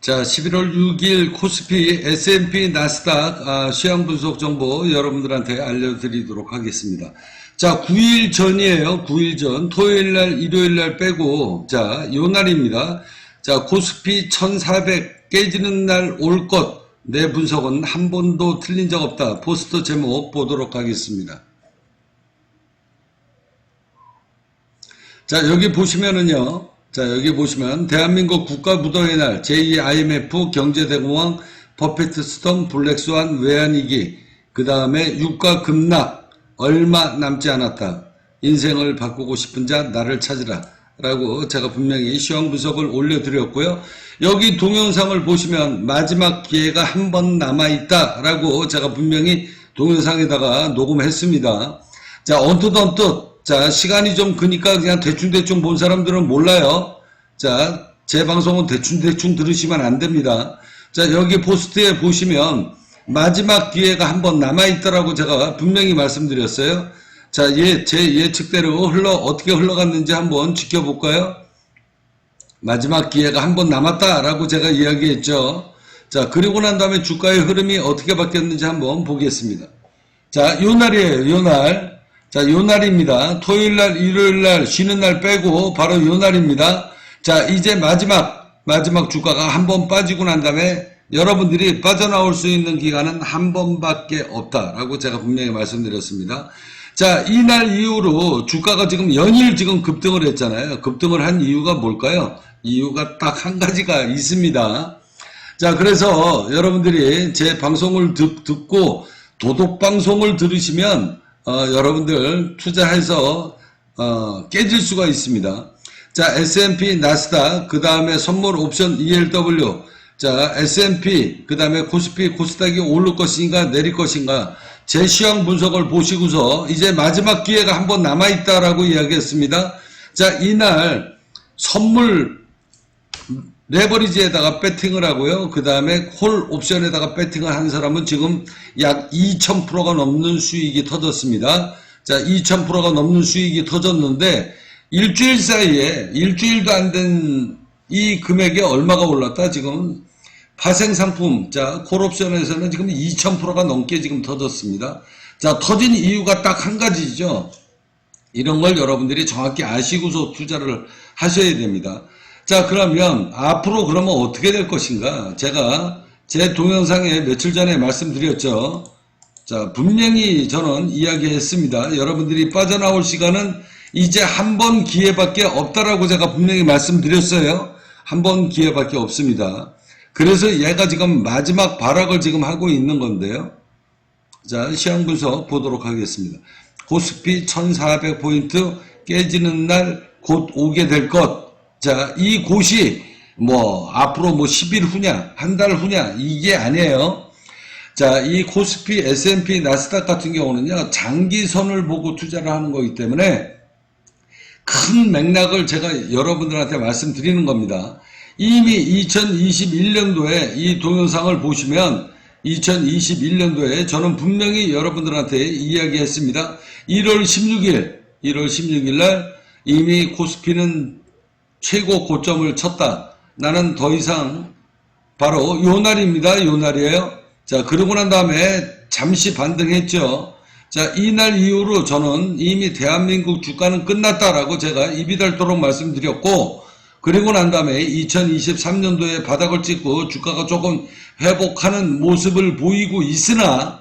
자, 11월 6일 코스피, S&P, 나스닥 아, 시황 분석 정보 여러분들한테 알려드리도록 하겠습니다. 자, 9일 전이에요. 9일 전. 토요일 날, 일요일 날 빼고 자, 요 날입니다. 자, 코스피 1400 깨지는 날 올 것. 내 분석은 한 번도 틀린 적 없다. 포스터 제목 보도록 하겠습니다. 자, 여기 보시면은요. 자, 여기 보시면 대한민국 국가무도의 날 제2 IMF 경제대공황 퍼펙트 스톰 블랙스완 외환위기 그 다음에 유가 급락 얼마 남지 않았다. 인생을 바꾸고 싶은 자 나를 찾으라. 라고 제가 분명히 시황 분석을 올려드렸고요. 여기 동영상을 보시면 마지막 기회가 한 번 남아있다. 라고 제가 분명히 동영상에다가 녹음했습니다. 자, 언뜻언뜻. 자, 시간이 좀 그니까 그냥 대충대충 본 사람들은 몰라요. 자, 제 방송은 대충대충 들으시면 안 됩니다. 자, 여기 포스트에 보시면 마지막 기회가 한 번 남아있더라고 제가 분명히 말씀드렸어요. 자, 예, 제 예측대로 흘러, 어떻게 흘러갔는지 한번 지켜볼까요? 마지막 기회가 한 번 남았다라고 제가 이야기했죠. 자, 그리고 난 다음에 주가의 흐름이 어떻게 바뀌었는지 한번 보겠습니다. 자, 요 날이에요, 요 날. 자, 요 날입니다. 토요일 날, 일요일 날, 쉬는 날 빼고 바로 요 날입니다. 자, 이제 마지막, 마지막 주가가 한 번 빠지고 난 다음에 여러분들이 빠져나올 수 있는 기간은 한 번밖에 없다라고 제가 분명히 말씀드렸습니다. 자, 이날 이후로 주가가 지금 연일 지금 급등을 했잖아요. 급등을 한 이유가 뭘까요? 이유가 딱 한 가지가 있습니다. 자, 그래서 여러분들이 제 방송을 듣, 듣고 도덕 방송을 들으시면 어, 여러분들 투자해서 어, 깨질 수가 있습니다. 자, S&P, 나스닥, 그 다음에 선물 옵션 ELW, 자, S&P, 그 다음에 코스피, 코스닥이 오를 것인가 내릴 것인가 제 시황 분석을 보시고서 이제 마지막 기회가 한 번 남아있다라고 이야기했습니다. 자, 이날 선물 레버리지에다가 배팅을 하고요. 그 다음에 콜 옵션에다가 배팅을 한 사람은 지금 약 2,000%가 넘는 수익이 터졌습니다. 자, 2,000%가 넘는 수익이 터졌는데 일주일 사이에 일주일도 안 된 이 금액이 얼마가 올랐다? 지금 파생 상품, 자, 콜 옵션에서는 지금 2,000%가 넘게 지금 터졌습니다. 자, 터진 이유가 딱 한 가지죠. 이런 걸 여러분들이 정확히 아시고서 투자를 하셔야 됩니다. 자, 그러면 앞으로 그러면 어떻게 될 것인가? 제가 제 동영상에 며칠 전에 말씀드렸죠. 자, 분명히 저는 이야기했습니다. 여러분들이 빠져나올 시간은 이제 한 번 기회밖에 없다라고 제가 분명히 말씀드렸어요. 한 번 기회밖에 없습니다. 그래서 얘가 지금 마지막 발악을 지금 하고 있는 건데요. 자, 시황 분석 보도록 하겠습니다. 코스피 1400포인트 깨지는 날 곧 오게 될 것. 자, 이 곳이 뭐 앞으로 뭐 10일 후냐, 한 달 후냐, 이게 아니에요. 자, 이 코스피, S&P, 나스닥 같은 경우는요, 장기선을 보고 투자를 하는 거기 때문에 큰 맥락을 제가 여러분들한테 말씀드리는 겁니다. 이미 2021년도에 이 동영상을 보시면 2021년도에 저는 분명히 여러분들한테 이야기했습니다. 1월 16일, 1월 16일 날 이미 코스피는 최고 고점을 쳤다. 나는 더 이상 바로 요 날입니다. 요 날이에요. 자, 그러고 난 다음에 잠시 반등했죠. 자, 이날 이후로 저는 이미 대한민국 주가는 끝났다라고 제가 입이 닳도록 말씀드렸고, 그리고 난 다음에 2023년도에 바닥을 찍고 주가가 조금 회복하는 모습을 보이고 있으나,